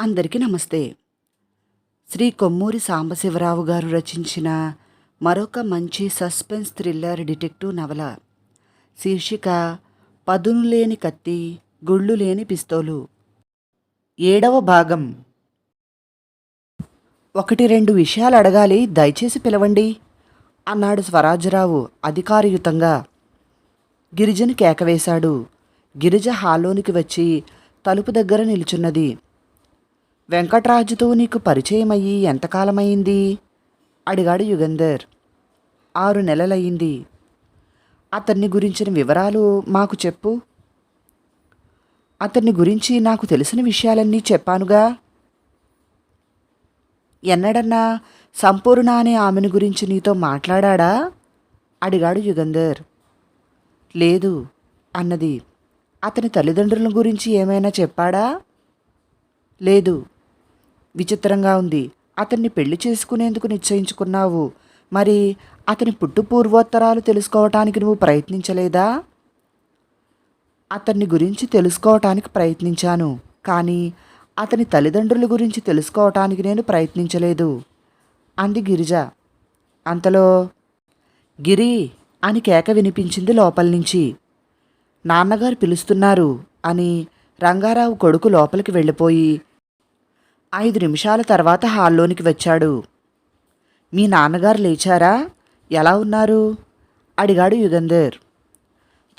అందరికీ నమస్తే. శ్రీ కొమ్మూరి సాంబశివరావు గారు రచించిన మరొక మంచి సస్పెన్స్ థ్రిల్లర్ డిటెక్టివ్ నవల. శీర్షిక పదును లేని కత్తి గుళ్ళు లేని పిస్తోలు. ఏడవ భాగం. ఒకటి రెండు విషయాలు అడగాలి దయచేసి పిలవండి. అన్నాడు స్వరాజరావు అధికారయుతంగా. గిరిజను కేకవేశాడు. గిరిజ హాల్లోనికి వచ్చి తలుపు దగ్గర నిల్చున్నది. వెంకట్రాజుతో నీకు పరిచయం అయ్యి ఎంతకాలమైంది? అడిగాడు యుగంధర్. ఆరు నెలలయ్యింది. అతన్ని గురించిన వివరాలు మాకు చెప్పు. అతన్ని గురించి నాకు తెలిసిన విషయాలన్నీ చెప్పానుగా. ఎన్నడన్నా సంపూర్ణ అనే ఆమెను గురించి నీతో మాట్లాడా అడిగాడు యుగంధర్. లేదు అన్నది. అతని తల్లిదండ్రుల గురించి ఏమైనా చెప్పాడా? లేదు విచిత్రంగా ఉంది. అతన్ని పెళ్ళి చేసుకునేందుకు నిశ్చయించుకున్నావు. మరి అతని పుట్టు పూర్వోత్తరాలు తెలుసుకోవటానికి నువ్వు ప్రయత్నించలేదా? అతన్ని గురించి తెలుసుకోవటానికి ప్రయత్నించాను. కానీ అతని తల్లిదండ్రుల గురించి తెలుసుకోవటానికి నేను ప్రయత్నించలేదు. అంది గిరిజ. అంతలో గిరి అని కేక వినిపించింది లోపల నుంచి. నాన్నగారు పిలుస్తున్నారు అని రంగారావు కొడుకు లోపలికి వెళ్ళిపోయి ఐదు నిమిషాల తర్వాత హాల్లోనికి వచ్చాడు. మీ నాన్నగారు లేచారా? ఎలా ఉన్నారు? అడిగాడు యుగంధర్.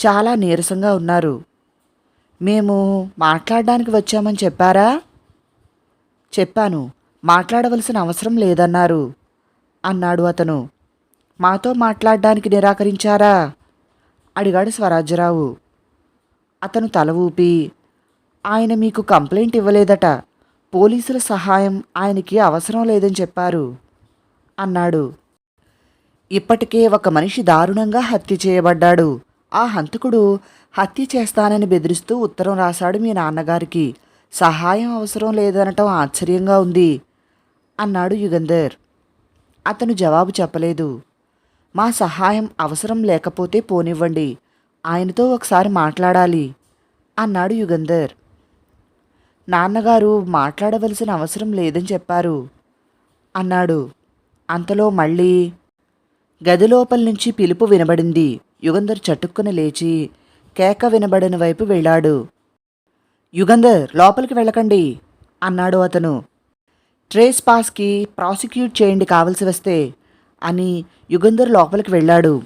చాలా నీరసంగా ఉన్నారు. మేము మాట్లాడడానికి వచ్చామని చెప్పారా? చెప్పాను. మాట్లాడవలసిన అవసరం లేదన్నారు అన్నాడు అతను. మాతో మాట్లాడడానికి నిరాకరించారా? అడిగాడు స్వరాజ్యరావు. అతను తల ఊపి ఆయన మీకు కంప్లైంట్ ఇవ్వలేదట. పోలీసుల సహాయం ఆయనకి అవసరం లేదని చెప్పారు. అన్నాడు. ఇప్పటికే ఒక మనిషి దారుణంగా హత్య చేయబడ్డాడు. ఆ హంతకుడు హత్య చేస్తానని బెదిరిస్తూ ఉత్తరం రాశాడు మీ నాన్నగారికి. సహాయం అవసరం లేదనటం ఆశ్చర్యంగా ఉంది అన్నాడు యుగంధర్. అతను జవాబు చెప్పలేదు. మా సహాయం అవసరం లేకపోతే పోనివ్వండి ఆయనతో ఒకసారి మాట్లాడాలి అన్నాడు యుగంధర్. నాన్నగారు మాట్లాడవలసిన అవసరం లేదని చెప్పారు. అన్నాడు. అంతలో మళ్ళీ గదిలోపల నుంచి పిలుపు వినబడింది. యుగంధర్ చటుక్కున లేచి కేక వినబడిన వైపు వెళ్ళాడు. యుగంధర్ లోపలికి వెళ్ళకండి అన్నాడు అతను. ట్రేస్ పాస్కి ప్రాసిక్యూట్ చేయండి కావలసి వస్తే అని యుగంధర్ లోపలికి వెళ్ళాడు.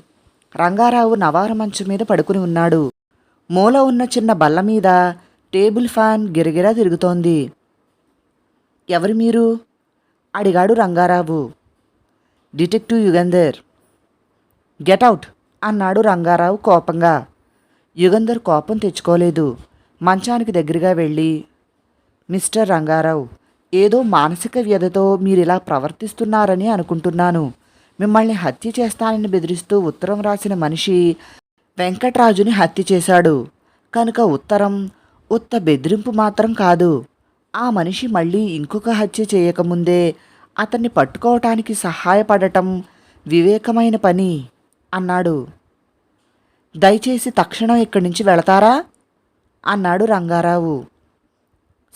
రంగారావు నవార మంచం మీద పడుకుని ఉన్నాడు. మూల ఉన్న చిన్న బల్ల మీద టేబుల్ ఫ్యాన్ గిరగిరా తిరుగుతోంది. ఎవరు మీరు? అడిగాడు రంగారావు. డిటెక్టివ్ యుగంధర్. గెటౌట్ అన్నాడు రంగారావు కోపంగా. యుగంధర్ కోపం తెచ్చుకోలేదు. మంచానికి దగ్గరగా వెళ్ళి మిస్టర్ రంగారావు ఏదో మానసిక వ్యధతో మీరిలా ప్రవర్తిస్తున్నారని అనుకుంటున్నాను. మిమ్మల్ని హత్య చేస్తానని బెదిరిస్తూ ఉత్తరం రాసిన మనిషి వెంకట్రాజుని హత్య చేశాడు. కనుక ఉత్తరం ఉత్త బెదిరింపు మాత్రం కాదు. ఆ మనిషి మళ్ళీ ఇంకొక హత్య చేయకముందే అతన్ని పట్టుకోవటానికి సహాయపడటం వివేకమైన పని అన్నాడు. దయచేసి తక్షణం ఇక్కడి నుంచి వెళతారా? అన్నాడు రంగారావు.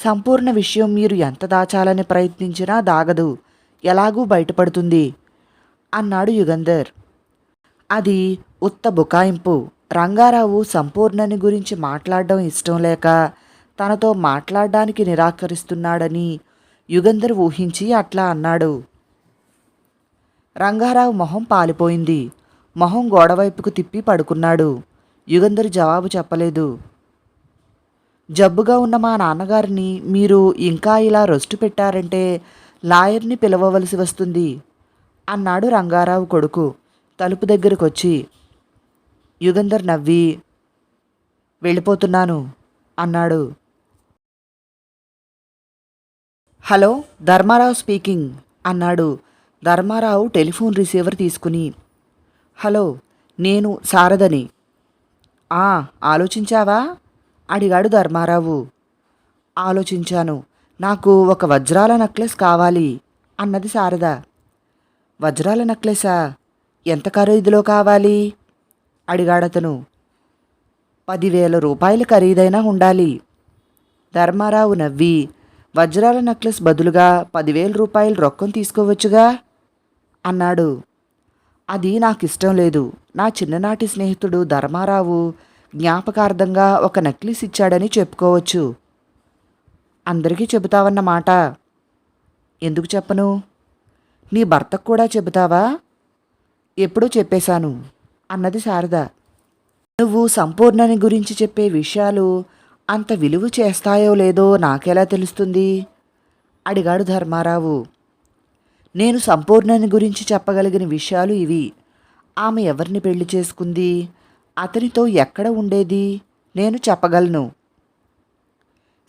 సంపూర్ణ విషయం మీరు ఎంత దాచాలని ప్రయత్నించినా దాగదు. ఎలాగూ బయటపడుతుంది అన్నాడు యుగంధర్. అది ఉత్త బుకాయింపు. రంగారావు సంపూర్ణని గురించి మాట్లాడడం ఇష్టం లేక తనతో మాట్లాడడానికి నిరాకరిస్తున్నాడని యుగంధర్ ఊహించి అట్లా అన్నాడు. రంగారావు మొహం పాలిపోయింది. మొహం గోడవైపుకు తిప్పి పడుకున్నాడు. యుగంధర్ జవాబు చెప్పలేదు. జబ్బుగా ఉన్న మా నాన్నగారిని మీరు ఇంకా ఇలా రొస్టు పెట్టారంటే లాయర్ని పిలవవలసి వస్తుంది అన్నాడు రంగారావు కొడుకు తలుపు దగ్గరకొచ్చి. యుగంధర్ నవ్వి వెళ్ళిపోతున్నాను అన్నాడు. హలో ధర్మారావు స్పీకింగ్ అన్నాడు. ధర్మారావు టెలిఫోన్ రిసీవర్ తీసుకుని హలో నేను శారదని. ఆ ఆలోచించావా? అడిగాడు ధర్మారావు. ఆలోచించాను. నాకు ఒక వజ్రాల నెక్లెస్ కావాలి అన్నది శారద. వజ్రాల నెక్లెసా? ఎంత ఖరీదులో కావాలి? అడిగాడతను. పదివేల రూపాయలు ఖరీదైనా ఉండాలి. ధర్మారావు నవ్వి వజ్రాల నెక్లెస్ బదులుగా పదివేల రూపాయలు రొక్కం తీసుకోవచ్చుగా? అన్నాడు. అది నాకు ఇష్టం లేదు. నా చిన్ననాటి స్నేహితుడు ధర్మారావు జ్ఞాపకార్థంగా ఒక నెక్లెస్ ఇచ్చాడని చెప్పుకోవచ్చు. అందరికీ చెబుతావన్నమాట ఎందుకు చెప్పను? నీ భర్తకు కూడా చెబుతావా? ఎప్పుడూ చెప్పేశాను. అన్నది శారద. నువ్వు సంపూర్ణని గురించి చెప్పే విషయాలు అంత విలువ చేస్తాయో లేదో నాకెలా తెలుస్తుంది? అడిగాడు ధర్మారావు. నేను సంపూర్ణని గురించి చెప్పగలిగిన విషయాలు ఇవి. ఆమె ఎవరిని పెళ్ళి చేసుకుంది? అతనితో ఎక్కడ ఉండేది? నేను చెప్పగలను.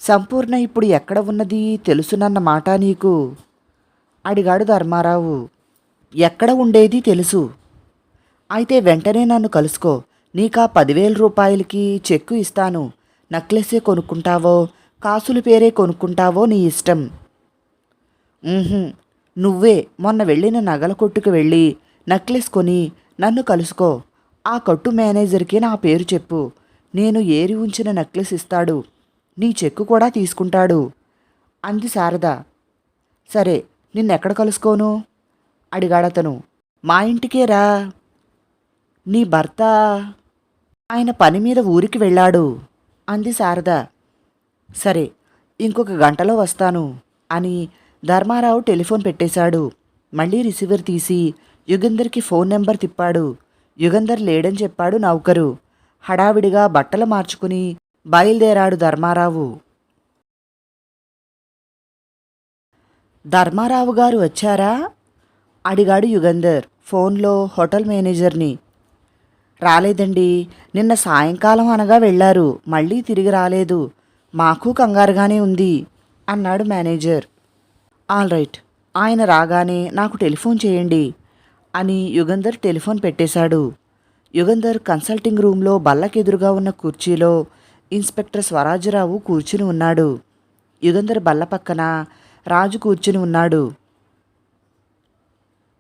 సంపూర్ణ ఇప్పుడు ఎక్కడ ఉన్నది? తెలుసునన్న మాట నీకు? అడిగాడు ధర్మారావు. ఎక్కడ ఉండేది తెలుసు. అయితే వెంటనే నన్ను కలుసుకో. నీకా పదివేల రూపాయలకి చెక్కు ఇస్తాను. నక్లెస్సే కొనుక్కుంటావో కాసుల పేరే కొనుక్కుంటావో నీ ఇష్టం. నువ్వే మొన్న వెళ్ళిన నగల కొట్టుకు వెళ్ళి నక్లెస్ కొని నన్ను కలుసుకో. ఆ కొట్టు మేనేజర్కి నా పేరు చెప్పు. నేను ఏరి ఉంచిన నక్లెస్ ఇస్తాడు. నీ చెక్కు కూడా తీసుకుంటాడు. అంది శారద. సరే నిన్నెక్కడ కలుసుకోను? అడిగాడతను. మా ఇంటికే రా. నీ భర్త ఆయన పని మీద ఊరికి వెళ్ళాడు. అంది శారద. సరే ఇంకొక గంటలో వస్తాను అని ధర్మారావు టెలిఫోన్ పెట్టేశాడు. మళ్ళీ రిసీవర్ తీసి యుగంధర్కి ఫోన్ నెంబర్ తిప్పాడు. యుగంధర్ లేడని చెప్పాడు నౌకరు. హడావిడిగా బట్టలు మార్చుకుని బయలుదేరాడు ధర్మారావు. ధర్మారావు గారు వచ్చారా? అడిగాడు యుగంధర్ ఫోన్లో హోటల్ మేనేజర్ని. రాలేదండి. నిన్న సాయంకాలం అనగా వెళ్ళారు. మళ్ళీ తిరిగి రాలేదు. మాకు కంగారుగానే ఉంది అన్నాడు మేనేజర్. All right. ఆయన రాగానే నాకు టెలిఫోన్ చేయండి అని యుగంధర్ టెలిఫోన్ పెట్టేశాడు. యుగంధర్ కన్సల్టింగ్ రూమ్లో బల్లకెదురుగా ఉన్న కుర్చీలో ఇన్స్పెక్టర్ స్వరాజరావు కూర్చుని ఉన్నాడు. యుగంధర్ బల్ల పక్కన రాజు కూర్చుని ఉన్నాడు.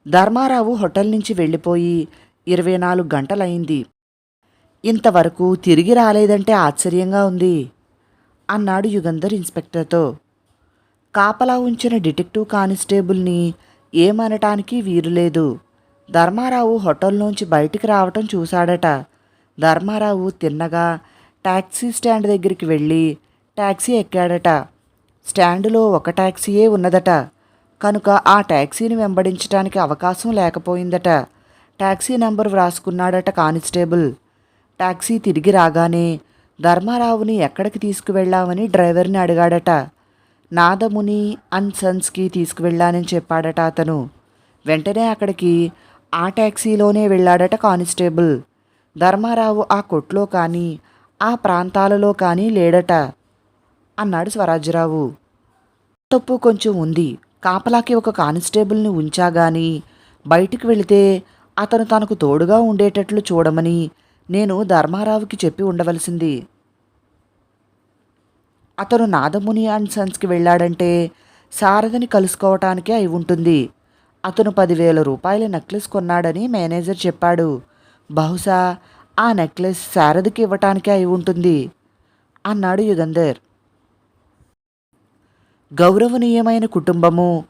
ధర్మారావు హోటల్ నుంచి వెళ్ళిపోయి ఇరవై నాలుగు గంటలయింది ఇంతవరకు తిరిగి రాలేదంటే ఆశ్చర్యంగా ఉంది అన్నాడు యుగంధర్ ఇన్స్పెక్టర్తో. కాపలా ఉంచిన డిటెక్టివ్ కానిస్టేబుల్ని ఏమనటానికి వీరులేదు ధర్మారావు హోటల్లోంచి బయటికి రావటం చూశాడట. ధర్మారావు తిన్నగా ట్యాక్సీ స్టాండ్ దగ్గరికి వెళ్ళి ట్యాక్సీ ఎక్కాడట. స్టాండులో ఒక టాక్సీయే ఉన్నదట. కనుక ఆ ట్యాక్సీని వెంబడించడానికి అవకాశం లేకపోయిందట. టాక్సీ నంబర్ వ్రాసుకున్నాడట కానిస్టేబుల్. టాక్సీ తిరిగి రాగానే ధర్మారావుని ఎక్కడికి తీసుకువెళ్ళామని డ్రైవర్ని అడిగాడట. నాదముని అండ్ సన్స్కి తీసుకువెళ్ళానని చెప్పాడట అతను. వెంటనే అక్కడికి ఆ ట్యాక్సీలోనే వెళ్ళాడట కానిస్టేబుల్. ధర్మారావు ఆ కొట్లో కానీ ఆ ప్రాంతాలలో కానీ లేడట అన్నాడు స్వరాజ్యరావు తప్పు కొంచెం ఉంది. కాపలాకి ఒక కానిస్టేబుల్ని ఉంచాగాని బయటికి వెళితే అతను తనకు తోడుగా ఉండేటట్లు చూడమని నేను ధర్మారావుకి చెప్పి ఉండవలసింది. అతను నాదముని అండ్ సన్స్కి వెళ్ళాడంటే శారదని కలుసుకోవటానికే అయి ఉంటుంది. అతను పదివేల రూపాయల నెక్లెస్ కొన్నాడని మేనేజర్ చెప్పాడు. బహుశా ఆ నెక్లెస్ శారదకి ఇవ్వటానికే అయి ఉంటుంది అన్నాడు యుగంధర్. గౌరవనీయమైన కుటుంబము.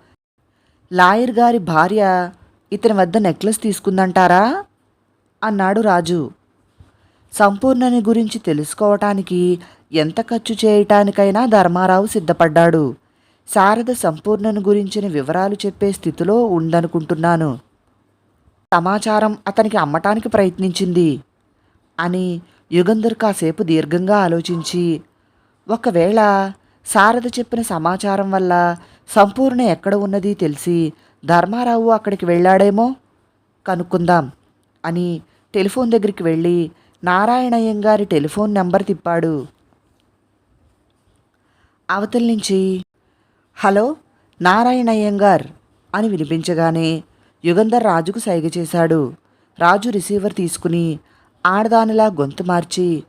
లాయర్ గారి భార్య ఇతని వద్ద నెక్లెస్ తీసుకుందంటారా? అన్నాడు రాజు. సంపూర్ణని గురించి తెలుసుకోవటానికి ఎంత ఖర్చు చేయటానికైనా ధర్మారావు సిద్ధపడ్డాడు. శారద సంపూర్ణను గురించిన వివరాలు చెప్పే స్థితిలో ఉందనుకుంటున్నాను. సమాచారం అతనికి అమ్మటానికి ప్రయత్నించింది అని యుగంధర్ కాసేపు దీర్ఘంగా ఆలోచించి ఒకవేళ శారద చెప్పిన సమాచారం వల్ల సంపూర్ణ ఎక్కడ ఉన్నది తెలిసి ధర్మారావు అక్కడికి వెళ్ళాడేమో? కనుక్కుందాం అని టెలిఫోన్ దగ్గరికి వెళ్ళి నారాయణయ్యం గారి టెలిఫోన్ నెంబర్ తిప్పాడు. అవతల నుంచి హలో నారాయణయ్యంగార్ అని వినిపించగానే యుగంధర్ రాజుకు సైగ చేశాడు. రాజు రిసీవర్ తీసుకుని ఆడదానిలా గొంతు మార్చి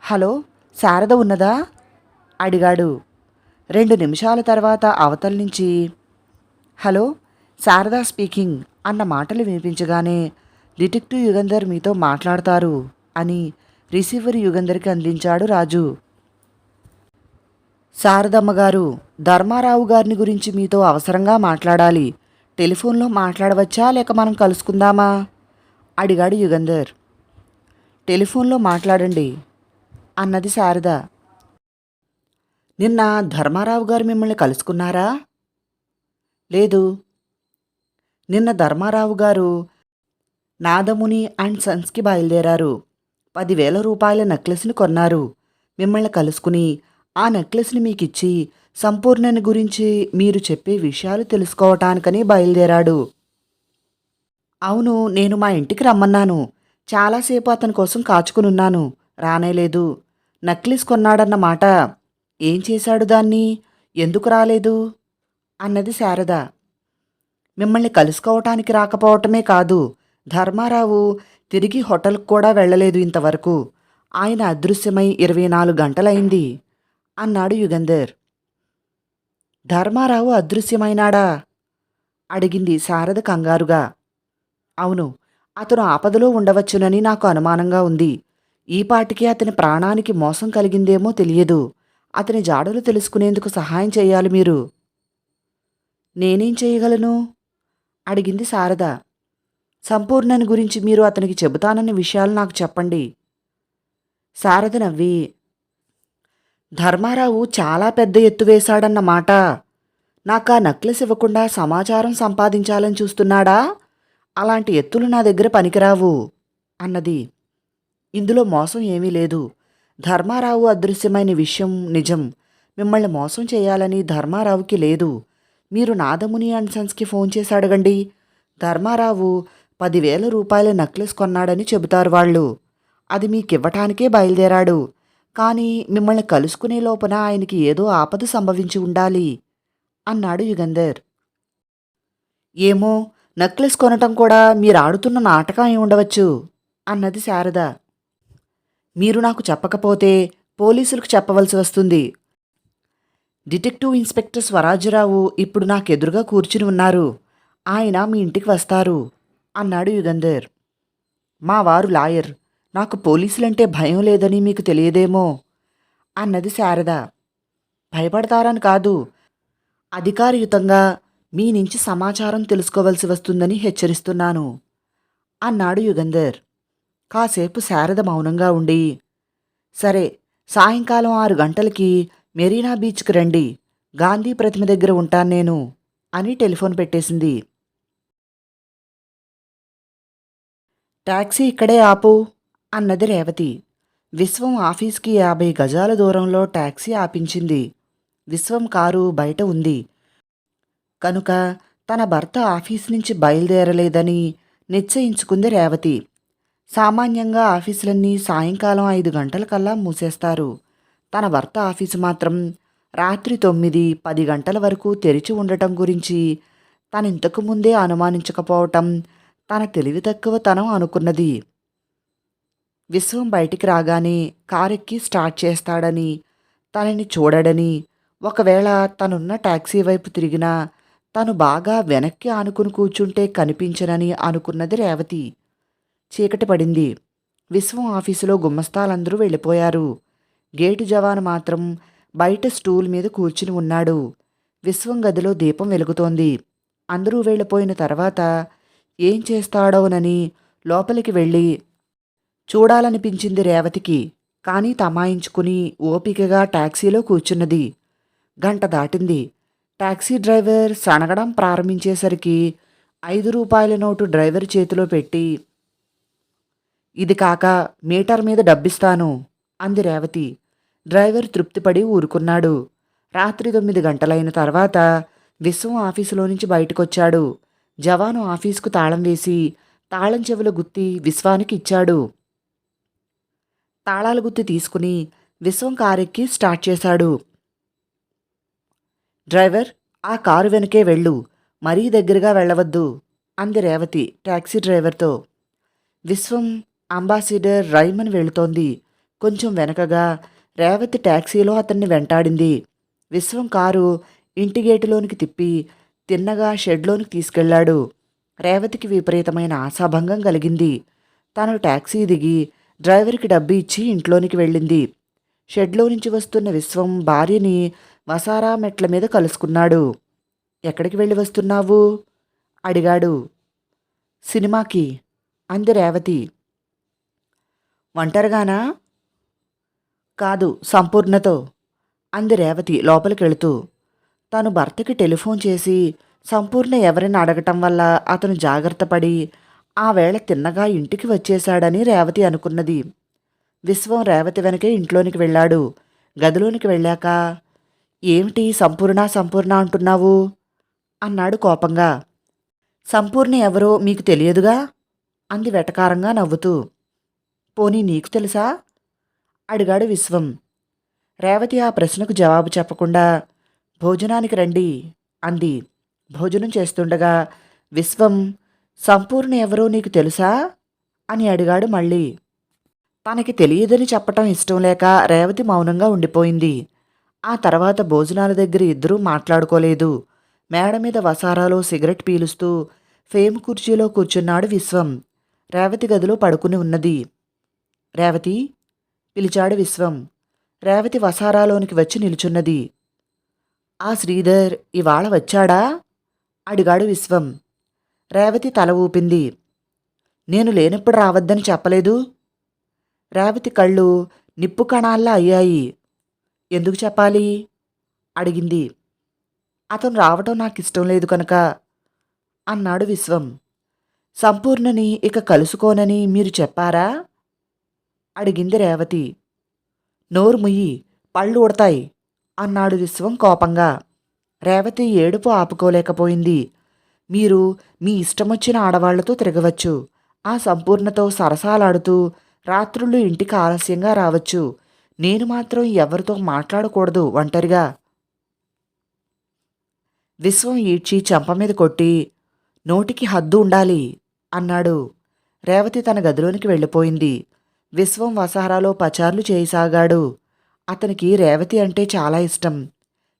హలో శారద ఉన్నదా? అడిగాడు. రెండు నిమిషాల తర్వాత అవతల నుంచి హలో శారదా స్పీకింగ్ అన్న మాటలు వినిపించగానే డిటెక్టివ్ యుగంధర్ మీతో మాట్లాడతారు అని రిసీవర్ యుగంధర్కి అందించాడు రాజు. శారదమ్మ గారు ధర్మారావు గారిని గురించి మీతో అవసరంగా మాట్లాడాలి. టెలిఫోన్లో మాట్లాడవచ్చా? లేక మనం కలుసుకుందామా? అడిగాడు యుగంధర్. టెలిఫోన్లో మాట్లాడండి అన్నది శారద. నిన్న ధర్మారావు గారు మిమ్మల్ని కలుసుకున్నారా? లేదు నిన్న ధర్మారావు గారు నాదముని అండ్ సన్స్కి బయలుదేరారు. పదివేల రూపాయల నెక్లెస్ని కొన్నారు. మిమ్మల్ని కలుసుకుని ఆ నెక్లెస్ని మీకిచ్చి సంపూర్ణని గురించి మీరు చెప్పే విషయాలు తెలుసుకోవటానికని బయలుదేరాడు. అవును నేను మా ఇంటికి రమ్మన్నాను. చాలాసేపు అతని కోసం కాచుకునున్నాను. రానేలేదు నక్లీస్ కొన్నాడన్న మాట. ఏం చేశాడు దాన్ని? ఎందుకు రాలేదు? అన్నది శారద. మిమ్మల్ని కలుసుకోవటానికి రాకపోవటమే కాదు. ధర్మారావు తిరిగి హోటల్కి కూడా వెళ్ళలేదు ఇంతవరకు. ఆయన అదృశ్యమై ఇరవై నాలుగు గంటలైంది. అన్నాడు యుగంధర్. ధర్మారావు అదృశ్యమైనాడా? అడిగింది శారద కంగారుగా. అవును అతను ఆపదలో ఉండవచ్చునని నాకు అనుమానంగా ఉంది. ఈ పాటికి అతని ప్రాణానికి మోసం కలిగిందేమో తెలియదు. అతని జాడలు తెలుసుకునేందుకు సహాయం చేయాలి మీరు. నేనేం చేయగలను? అడిగింది శారద. సంపూర్ణని గురించి మీరు అతనికి చెబుతానన్న విషయాలు నాకు చెప్పండి. శారద నవ్వి. ధర్మారావు చాలా పెద్ద ఎత్తు వేశాడన్న మాట. నాకు ఆ నక్లెస్ ఇవ్వకుండా సమాచారం సంపాదించాలని చూస్తున్నాడా? అలాంటి ఎత్తులు నా దగ్గర పనికిరావు అన్నది. ఇందులో మోసం ఏమీ లేదు. ధర్మారావు అదృశ్యమైన విషయం నిజం. మిమ్మల్ని మోసం చేయాలని ధర్మారావుకి లేదు. మీరు నాదముని అండ్ సన్స్కి ఫోన్ చేసి అడగండి. ధర్మారావు పదివేల రూపాయల నెక్లెస్ కొన్నాడని చెబుతారు వాళ్ళు. అది మీకివ్వటానికే బయలుదేరాడు. కానీ మిమ్మల్ని కలుసుకునే లోపల ఆయనకి ఏదో ఆపద సంభవించి ఉండాలి అన్నాడు యుగంధర్. ఏమో నెక్లెస్ కొనటం కూడా మీరు ఆడుతున్న నాటకం అయి ఉండవచ్చు అన్నది శారద. మీరు నాకు చెప్పకపోతే పోలీసులకు చెప్పవలసి వస్తుంది. డిటెక్టివ్ ఇన్స్పెక్టర్ స్వరాజరావు ఇప్పుడు నాకెదురుగా కూర్చుని ఉన్నారు. ఆయన మీ ఇంటికి వస్తారు అన్నాడు యుగంధర్. మా వారు లాయర్ నాకు పోలీసులంటే భయం లేదని మీకు తెలియదేమో అన్నది శారద. భయపడతారని కాదు అధికారయుతంగా మీ నుంచి సమాచారం తెలుసుకోవలసి వస్తుందని హెచ్చరిస్తున్నాను అన్నాడు యుగంధర్. కాసేపు శారద మౌనంగా ఉండి సరే సాయంకాలం ఆరు గంటలకి మెరీనా బీచ్కి రండి. గాంధీ ప్రతిమ దగ్గర ఉంటాను నేను అని టెలిఫోన్ పెట్టేసింది. ట్యాక్సీ ఇక్కడే ఆపు అన్నది రేవతి. విశ్వం ఆఫీస్కి యాభై గజాల దూరంలో టాక్సీ ఆపించింది. విశ్వం కారు బయట ఉంది. కనుక తన భర్త ఆఫీస్ నుంచి బయలుదేరలేదని నిశ్చయించుకుంది రేవతి. సామాన్యంగా ఆఫీసులన్నీ సాయంకాలం ఐదు గంటలకల్లా మూసేస్తారు. తన భర్త ఆఫీసు మాత్రం రాత్రి తొమ్మిది పది గంటల వరకు తెరిచి ఉండటం గురించి తను ఇంతకు ముందే అనుమానించకపోవటం తన తెలివి తక్కువతనం అనుకున్నది. విశ్వం బయటికి రాగానే కారెక్కి స్టార్ట్ చేస్తాడని తనని చూడడని ఒకవేళ తనున్న టాక్సీ వైపు తిరిగినా తను బాగా వెనక్కి ఆనుకుని కూర్చుంటే కనిపించనని అనుకున్నది రేవతి. చీకటి పడింది. విశ్వం ఆఫీసులో గుమ్మస్తాలందరూ వెళ్ళిపోయారు. గేటు జవాను మాత్రం బయట స్టూల్ మీద కూర్చుని ఉన్నాడు. విశ్వం గదిలో దీపం వెలుగుతోంది. అందరూ వెళ్ళిపోయిన తర్వాత ఏం చేస్తాడోనని లోపలికి వెళ్ళి చూడాలనిపించింది రేవతికి. కానీ తమాయించుకుని ఓపికగా టాక్సీలో కూర్చున్నది. గంట దాటింది. టాక్సీ డ్రైవర్ సనగడం ప్రారంభించేసరికి ఐదు రూపాయల నోటు డ్రైవర్ చేతిలో పెట్టి ఇది కాక మీటర్ మీద డబ్బిస్తాను అంది రేవతి. డ్రైవర్ తృప్తిపడి ఊరుకున్నాడు. రాత్రి తొమ్మిది గంటలైన తర్వాత విశ్వం ఆఫీసులో నుంచి బయటకొచ్చాడు. జవాను ఆఫీసుకు తాళం వేసి తాళం చెవుల గుత్తి విశ్వానికి ఇచ్చాడు. తాళాల గుత్తి తీసుకుని విశ్వం కారెక్కి స్టార్ట్ చేశాడు. డ్రైవర్ ఆ కారు వెనకే వెళ్ళు మరీ దగ్గరగా వెళ్ళవద్దు అంది రేవతి ట్యాక్సీ డ్రైవర్తో. విశ్వం అంబాసిడర్ రైమన్ వెళుతోంది. కొంచెం వెనకగా రేవతి ట్యాక్సీలో అతన్ని వెంటాడింది. విశ్వం కారు ఇంటి గేటులోనికి తిప్పి తిన్నగా షెడ్లోనికి తీసుకెళ్ళాడు. రేవతికి విపరీతమైన ఆశాభంగం కలిగింది. తను టాక్సీ దిగి డ్రైవర్కి డబ్బు ఇచ్చి ఇంట్లోనికి వెళ్ళింది. షెడ్లో నుంచి వస్తున్న విశ్వం భార్యని వసారా మెట్ల మీద కలుసుకున్నాడు. ఎక్కడికి వెళ్ళి వస్తున్నావు? అడిగాడు. సినిమాకి అంది రేవతి. ఒంటరిగానా? కాదు సంపూర్ణతో. అంది రేవతి లోపలికి వెళుతూ తను భర్తకి టెలిఫోన్ చేసి సంపూర్ణ ఎవరిని అడగటం వల్ల అతను జాగ్రత్త పడి ఆ వేళ తిన్నగా ఇంటికి వచ్చేశాడని రేవతి అనుకున్నది. విశ్వం రేవతి వెనకే ఇంట్లోనికి వెళ్ళాడు. గదిలోనికి వెళ్ళాక ఏమిటి సంపూర్ణ సంపూర్ణ అంటున్నావు? అన్నాడు కోపంగా. సంపూర్ణ ఎవరో మీకు తెలియదుగా? అంది వెటకారంగా నవ్వుతూ. పోనీ నీకు తెలుసా? అడిగాడు విశ్వం. రేవతి ఆ ప్రశ్నకు జవాబు చెప్పకుండా భోజనానికి రండి అంది. భోజనం చేస్తుండగా విశ్వం సంపూర్ణ ఎవరో నీకు తెలుసా? అని అడిగాడు మళ్ళీ. తనకి తెలియదని చెప్పటం ఇష్టం లేక రేవతి మౌనంగా ఉండిపోయింది. ఆ తర్వాత భోజనాల దగ్గర ఇద్దరూ మాట్లాడుకోలేదు. మేడ మీద వసారాలో సిగరెట్ పీలుస్తూ ఫేమ్ కుర్చీలో కూర్చున్నాడు విశ్వం. రేవతి గదిలో పడుకుని ఉన్నది. రేవతి పిలిచాడు విశ్వం. రేవతి వసారాలోనికి వచ్చి నిలుచున్నది. ఆ శ్రీధర్ ఇవాళ వచ్చాడా? అడిగాడు విశ్వం. రేవతి తల ఊపింది. నేను లేనప్పుడు రావద్దని చెప్పలేదు. రేవతి కళ్ళు నిప్పు కణాల్లా అయ్యాయి. ఎందుకు చెప్పాలి? అడిగింది. అతను రావటం నాకు ఇష్టం లేదు కనుక అన్నాడు విశ్వం. సంపూర్ణని ఇక కలుసుకోనని మీరు చెప్పారా? అడిగింది రేవతి. నోరు ముయ్యి పళ్ళు ఉడతాయి అన్నాడు విశ్వం కోపంగా. రేవతి ఏడుపు ఆపుకోలేకపోయింది. మీరు మీ ఇష్టమొచ్చిన ఆడవాళ్ళతో తిరగవచ్చు. ఆ సంపూర్ణతో సరసాలాడుతూ రాత్రులు ఇంటికి ఆలస్యంగా రావచ్చు. నేను మాత్రం ఎవరితో మాట్లాడకూడదు ఒంటరిగా. విశ్వం ఈడ్చి చెంప మీద కొట్టి నోటికి హద్దు ఉండాలి అన్నాడు. రేవతి తన గదిలోనికి వెళ్ళిపోయింది. విశ్వం వసహరాలో పచార్లు చేయసాగాడు. అతనికి రేవతి అంటే చాలా ఇష్టం.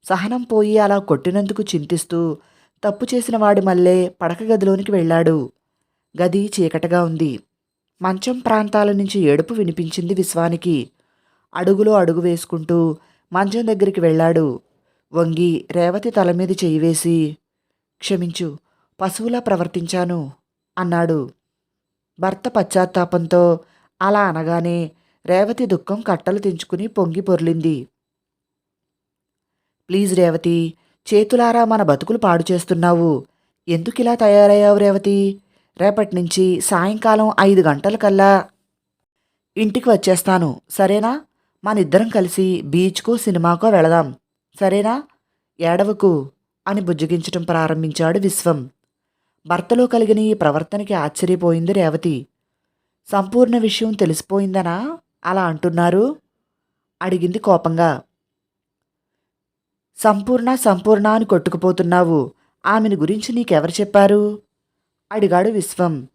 సహనం పోయి అలా కొట్టినందుకు చింతిస్తూ తప్పు చేసిన వాడి మల్లే పడక గదిలోనికి వెళ్ళాడు. గది చీకటగా ఉంది. మంచం ప్రాంతాల నుంచి ఏడుపు వినిపించింది విశ్వానికి. అడుగులో అడుగు వేసుకుంటూ మంచం దగ్గరికి వెళ్ళాడు. వంగి రేవతి తల మీద చేయివేసి క్షమించు పశువులా ప్రవర్తించాను అన్నాడు. భర్త పశ్చాత్తాపంతో అలా అనగానే రేవతి దుఃఖం కట్టలు తెంచుకుని పొంగి పొర్లింది. ప్లీజ్ రేవతి చేతులారా మన బతుకులు పాడు చేస్తున్నావు. ఎందుకిలా తయారయ్యావు రేవతి? రేపటి నుంచి సాయంకాలం ఐదు గంటలకల్లా ఇంటికి వచ్చేస్తాను. సరేనా? మనిద్దరం కలిసి బీచ్కో సినిమాకో వెళదాం. సరేనా? ఏడవకు అని బుజ్జగించటం ప్రారంభించాడు విశ్వం. భర్తలో కలిగిన ఈ ప్రవర్తనకి ఆశ్చర్యపోయింది రేవతి. సంపూర్ణ విషయం తెలిసిపోయిందనా? అలా అంటున్నారు. అడిగింది కోపంగా. సంపూర్ణ సంపూర్ణ అని కొట్టుకుపోతున్నావు. ఆమెను గురించి నీకెవరు చెప్పారు? అడిగాడు విశ్వం.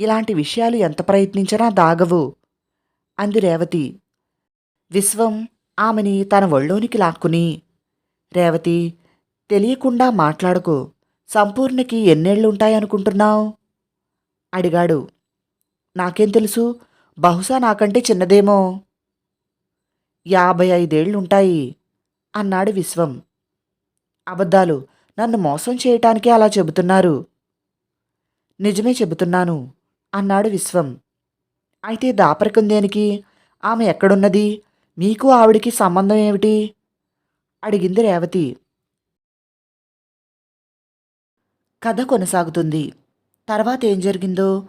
ఇలాంటి విషయాలు ఎంత ప్రయత్నించినా దాగవు అంది రేవతి. విశ్వం ఆమెని తన ఒళ్ళోనికి లాక్కుని రేవతి తెలియకుండా మాట్లాడుకో. సంపూర్ణకి ఎన్నేళ్ళుంటాయనుకుంటున్నావు అడిగాడు. నాకేం తెలుసు? బహుశా నాకంటే చిన్నదేమో. యాభై ఐదేళ్ళుంటాయి అన్నాడు విశ్వం. అబద్ధాలు నన్ను మోసం చేయటానికే అలా చెబుతున్నారు. నిజమే చెబుతున్నాను అన్నాడు విశ్వం. అయితే దాపరికం దేనికి? ఆమె ఎక్కడున్నది? మీకు ఆవిడికి సంబంధం ఏమిటి? అడిగింది రేవతి. కథ కొనసాగుతుంది. తర్వాత ఏం జరిగిందో